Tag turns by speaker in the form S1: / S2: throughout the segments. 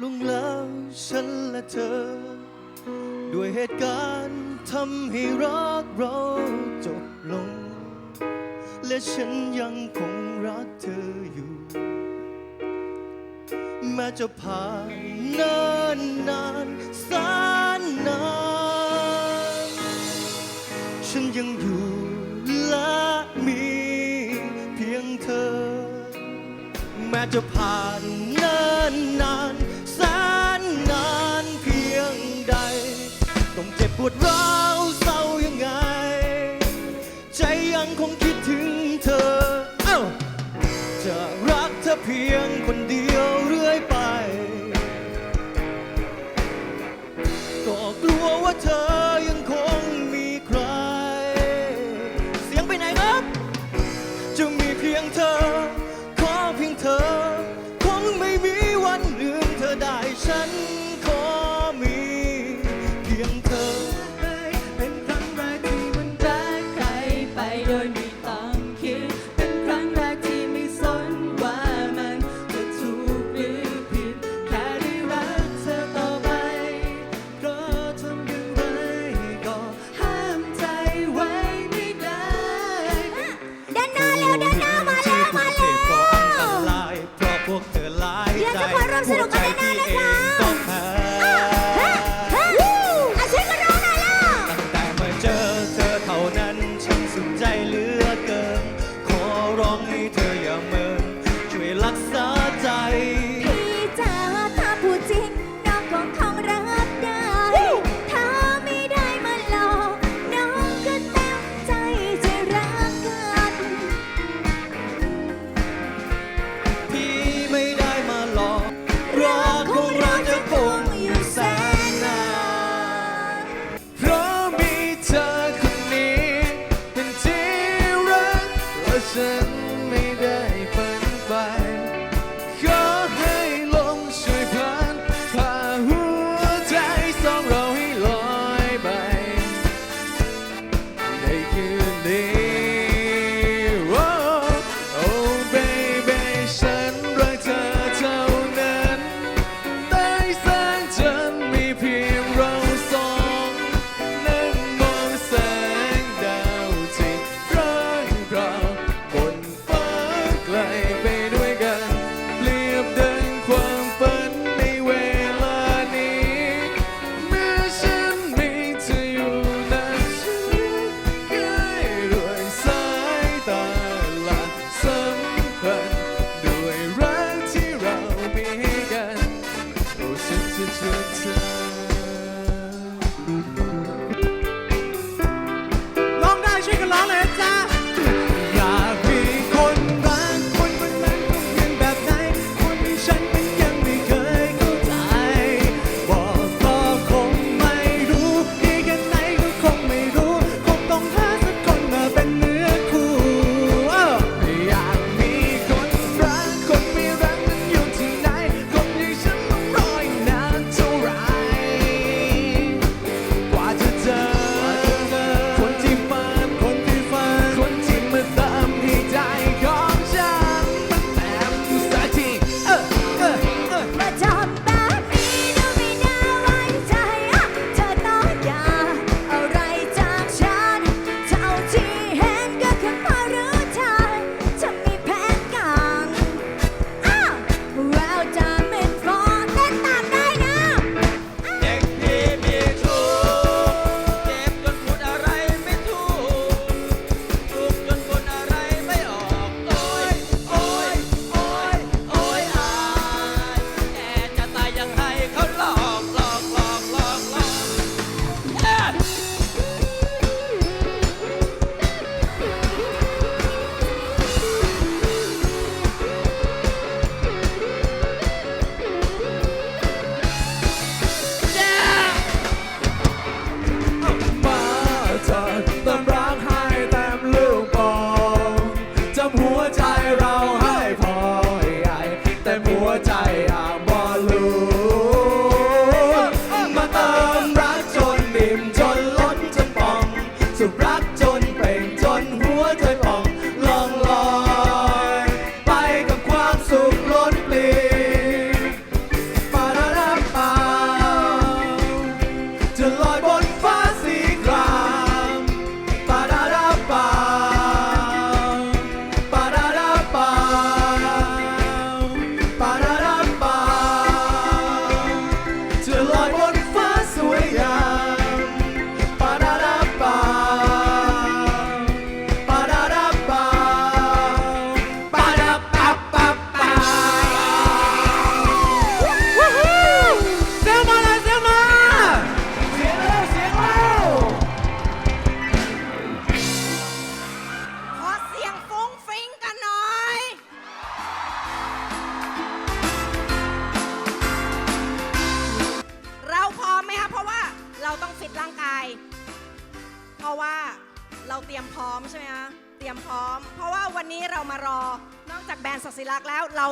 S1: ลุงแล้วฉันและเธอ ด้วยเหตุการณ์ทำให้รักเราจบลง และฉันยังคงรักเธออยู่ แม้จะผ่านนานนานแสนนาน ฉันยังอยู่และมีเพียงเธอ แม้จะผ่านนานนาน วดร้าวเศร้ายังไง ใจยังคงคิดถึงเธอ เอจะรักเธอเพียงคนเดียว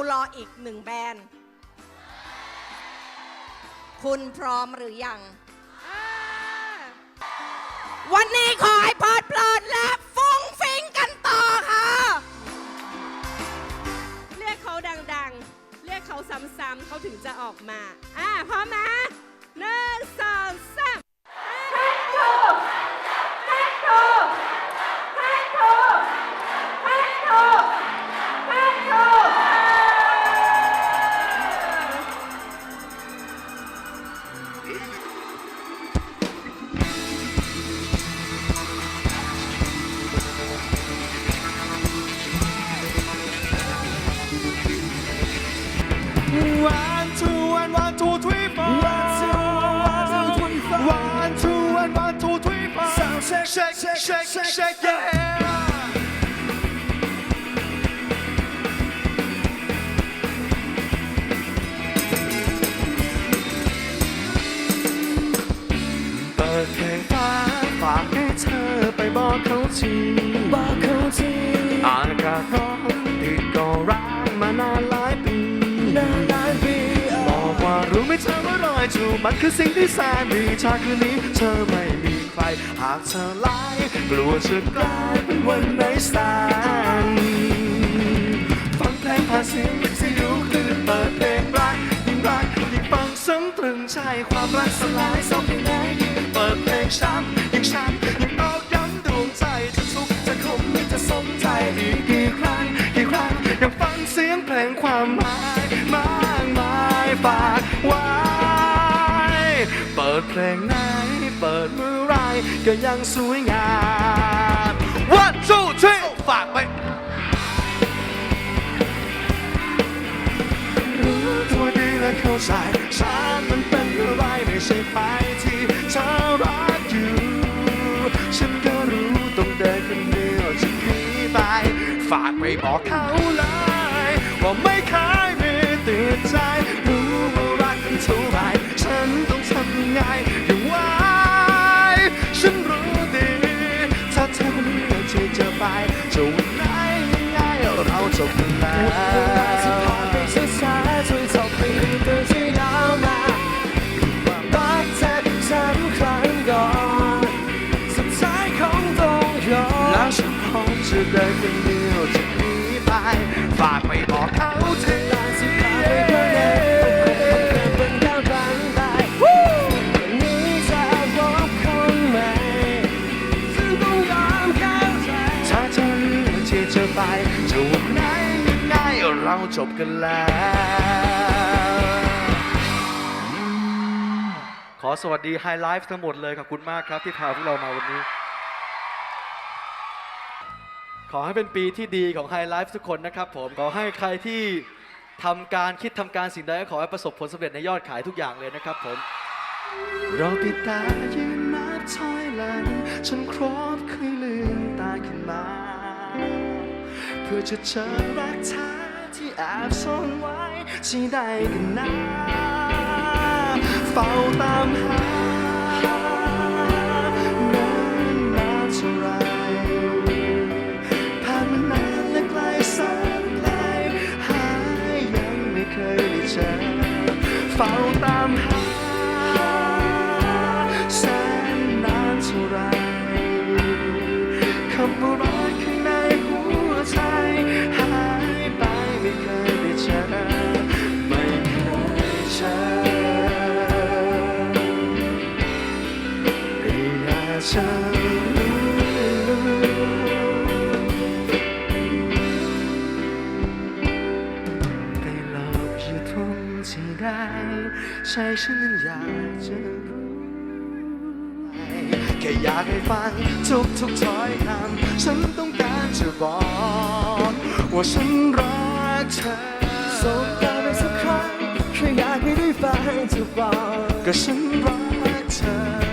S1: รารออี
S2: กห
S3: นึ่
S1: งแบ
S3: รน
S1: ด์ คุณพร้อมหรือยัง วันนี้
S2: ขอ
S4: ให้
S5: พอดเพลินและฟุ้งฟิ้งกันต่อค่ะ
S6: เรียกเขาดังๆ เรียกเขาซ้ำๆเขาถึงจะออกมา อ่าพร้อมไหม
S2: วันทูวันวันทูทวีฟังวันทูวันทูทวีฟังวันทูวันวันทูทวีฟัง Sound shake shake shake shake shake yeah เปิดเพลงฟ้าฝากให้เธอไปบอกเขาทีบอกเขาทีอากาศร้อนติดก็ร้างมานานหลาย รู้ไหมเธอว่ารอยจูบมันคือสิ่งที่แสนดีชาคืนนี้เธอไม่มีใคร หากเธอไล่กลัวจะกลายเป็นวันไหนสานฟังเพลงผ่านเสียงวิทยุคลื่นเปิดเพลงรักยิ่งรักยิ่งฟังซ้ำตรึงใจความรักสลายสองที่ไหนเปิดเพลงช้ำยิ่งช้ำยิ่งตอกย้ำดวงใจจะทุกข์จะขมจะสมใจอีกกี่ครั้งกี่ครั้งยังฟังเสียงเพลงความหมาย เพลงไหนเปิดเมื่อไรก็ยังสวยงาม One two three ฝากไปรู้ตัวดีและเข้าใจฉันมันเป็นอะไรไม่ใช่ไปที่เธอรักอยู่ ฉันก็รู้ต้องเดินคนเดียวจากนี้ไป ฝากไปบอกเขาเลย ว่าไม่เคยมีติดใจรู้ว่ารักกันเท่าไหร ฉันต้องทำยังไงอย่างไว้ฉันรู้ดี ถ้าเธอคนนี้ที่จะไปจะวันไหนยังไงเราจบกันแล้ว
S4: ช่วยจบปีตัวที่ยาวนานความรักเจ็บช้ำครั้งก่อนสุดท้ายคงต้องยอม
S2: แล้วฉันพร้อมจะเดินคนเดียวจากนี้ไปฝากไปบอกเขา
S4: เราจ
S2: บกันแล้ว ขอสวัสดีไฮไลฟ์ทั้งหมดเลยขอบคุณมากครับที่พาพวกเรามาวันนี้ ขอให้เป็นปีที่ดีของไฮไลฟ์ทุกคนนะครับผม ขอให้ใครที่ทำการคิดทำการสิ่งใดก็ขอให้ประสบผลสำเร็จในยอดขายทุกอย่างเลยนะครับผม เราปิดตายืนนับถอยหลังจนครบเคยลืมตาขึ้นมา เพื่อจะเจอรักแท้ ที่แอบซ่อนไว้ที่ใดกันนะเฝ้าตามหานานนานเท่าไรผ่าน อยากจะไปหลบอยู่ตรงที่ใดใจฉันนั้นอยากจะรู้แค่อยากให้ฟังทุกทุกถ้อยคำฉันต้องการจะบอก ว่าฉันรักเธอ
S1: สบตาไปสักครั้งแค่อยากให้ได้ฟังเธอบอก
S2: ก็ฉันรักเธอ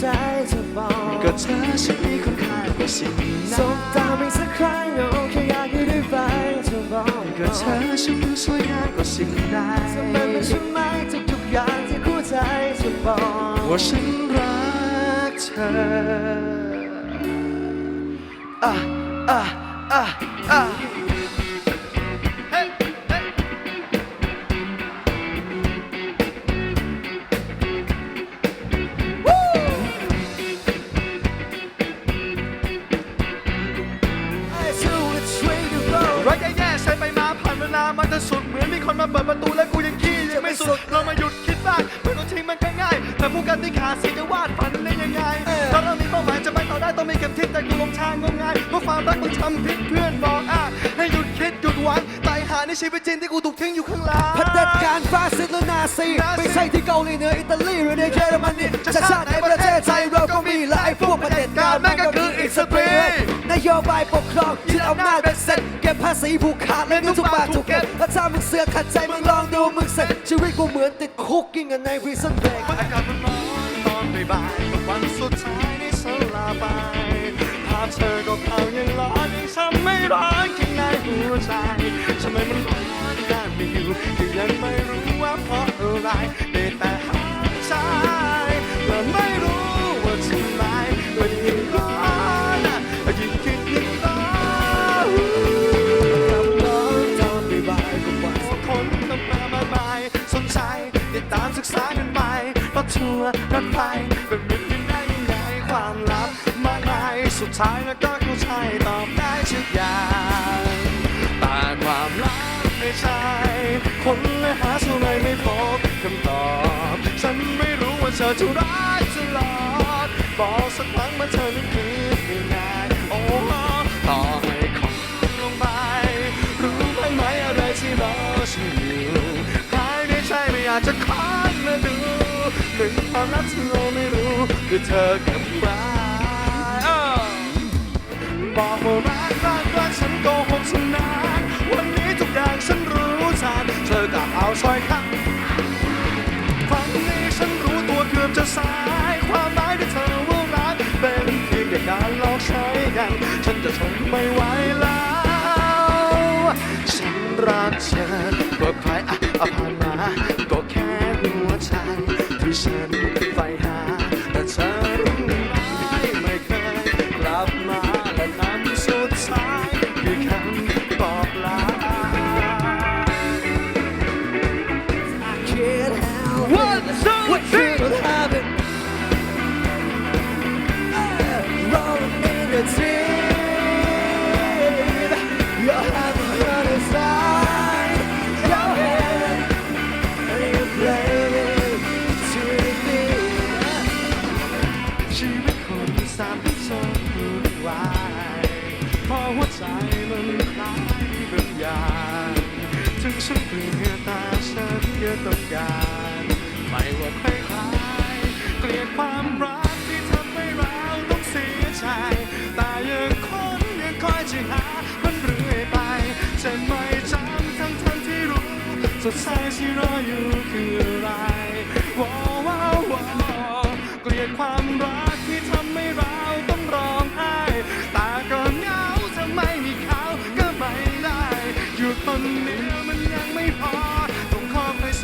S1: ใจเธอบอก
S2: ก็เธอฉันมีคุณค่ากว่าสิ่งไหน
S1: สบตาไปสักครั้งโอ้แค่อยากให้ได้ฟังเธอบอก
S2: ก็เธอฉันสวยงามกว่าสิ่งใด
S1: เป็นมันใช่ไหมทุกๆอย่างที่เข้าใจเธอบอก
S2: ว่าฉันรักเธออะอะอะอะ ลามันจะสุดเหมือนมีคนมาเปิดประตูและกูยังขี้ยังไม่สุดเรามาหยุดคิดบ้างเพื่อนทิ้งมันก็ง่ายแต่ผู้กันที่ขาดสิจะวาดฝันได้ยังไงถ้าเรามีเป้าหมายจะไปต่อได้ต้องมีเข็มทิศแต่กูลงทางงมงายเพราะความรักมึงทำผิดเพื่อนบอกอะให้หยุดคิด ในชีวิตจริงที่กูถูกทิ้งอยู่ข้างหลัง
S1: พัฒการฟาสซิสต์และนาซีไม่ใช่ที่เกาหลีเหนืออิตาลีหรือในเยอรมนีจะชาติในประเทศไทยเราก็มีและไอ้พวกประเด็จการแม่งก็คืออิสเปรย์นโยบายปกครองยึดอำนาจเป็นเสร็จเก็บภาษีผูกขาดเลยเงินทุกบาทถูกเก็บแล้วถ้ามึงเสือกขัดใจมึงลองดูมึงเสร็จชีวิตกูเหมือนติดคุกกิ้งกันในพรีซันเบรก
S2: อากาศมันร้อนตอนบ่ายๆกับวันสุดท้ายที่ฉันลาไปภาพเธอก็เผายังร้อนยังทำไม่ร้อนข้างในหัวใจทำไมมันร้อนด้าไม่อยู่ก็ยังไม่รู้ว่าเพราะอะไรได้แต่หายใจและไม่รู้ว่าทำไมมันยิ่งร้อนอะยิ่งคิดยิ่งร้อน
S1: ร้องตอนบ่ายๆกับวัน
S2: คนต้องมามากมายสนใจติดตามศึกษากันไปรถทัวร์รถไฟเป็นมิตรกันได้ยังไงความลับมากมายสุดท้ายแล้วก็ บอกสักครั้งว่าเธอนั้นคือยังไงโอ้ต่อให้ของลงไป รู้บ้างไหมอะไรที่รอฉันอยู่ภายในใจไม่อยากจะคอยมาดูหนึ่งความรักที่เราไม่รู้คือเธอกับใครอ้าวบอกว่ารักรักรักฉันโกหกฉันนานวันนี้ทุกอย่างฉันรู้ทันเธอกับเอาซอยข้างความนี้ฉันรู้ตัวเกือบจะสายความ การหลอกใช้กัน ฉันจะทนไม่ไหวแล้ว ฉันรักเธอก็ใครอะอะผ่านมาก็ มันคล้ายเป็นยางถึงฉันเปลี่ยนตาฉันยังต้องการ ไม่ว่าใครใครเกลียดความรักที่ทำให้เราต้องเสียใจแต่ยังคนยังคอยจะหา มันเรื่อยไปจะไม่จำทั้งทั้งที่รู้สดใสที่รออยู่คือ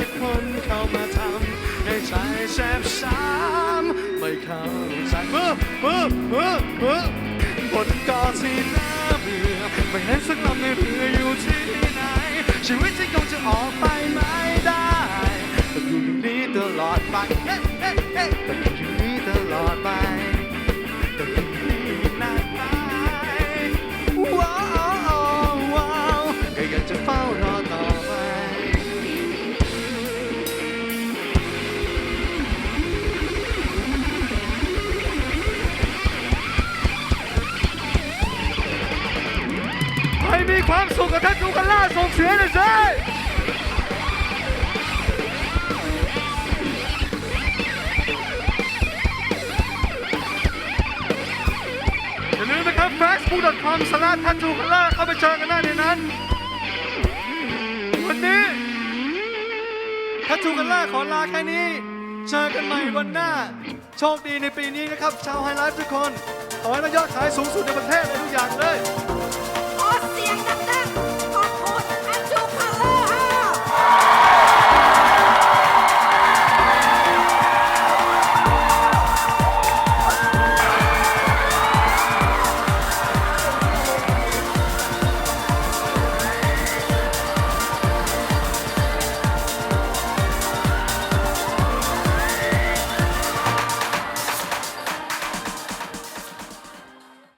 S2: สักคนเข้ามาทำให้ใจแสบช้ำไม่เข้าใจเมื่อเมื่อเมื่อเมื่อบนเกาะที่น่าเบื่อไม่เห็นสักลำในเรืออยู่ที่ไหน ชีวิตที่คงจะออกไปไม่ได้ต้องอยู่อย่างนี้ตลอดไปเฮ้เฮ้เฮ้ต้องอยู่อย่างนี้ตลอดไป
S1: ความสุขกับท่านจูกันล่าส่งเสียงหน่อยสิอย่าลืมนะครับ facebook.com สลัดทันจูกันล่าเข้าไปเจอกันได้ในนั้น วันนี้
S2: ถ้าจูกันล่าขอลาแค่นี้ เจอกันใหม่วันหน้า โชคดีในปีนี้นะครับ ชาวไฮไลฟ์ทุกคน ขอให้ได้ยอดขายสูงสุดในประเทศเลยทุกอย่างเลย
S7: ขอเสียงดัง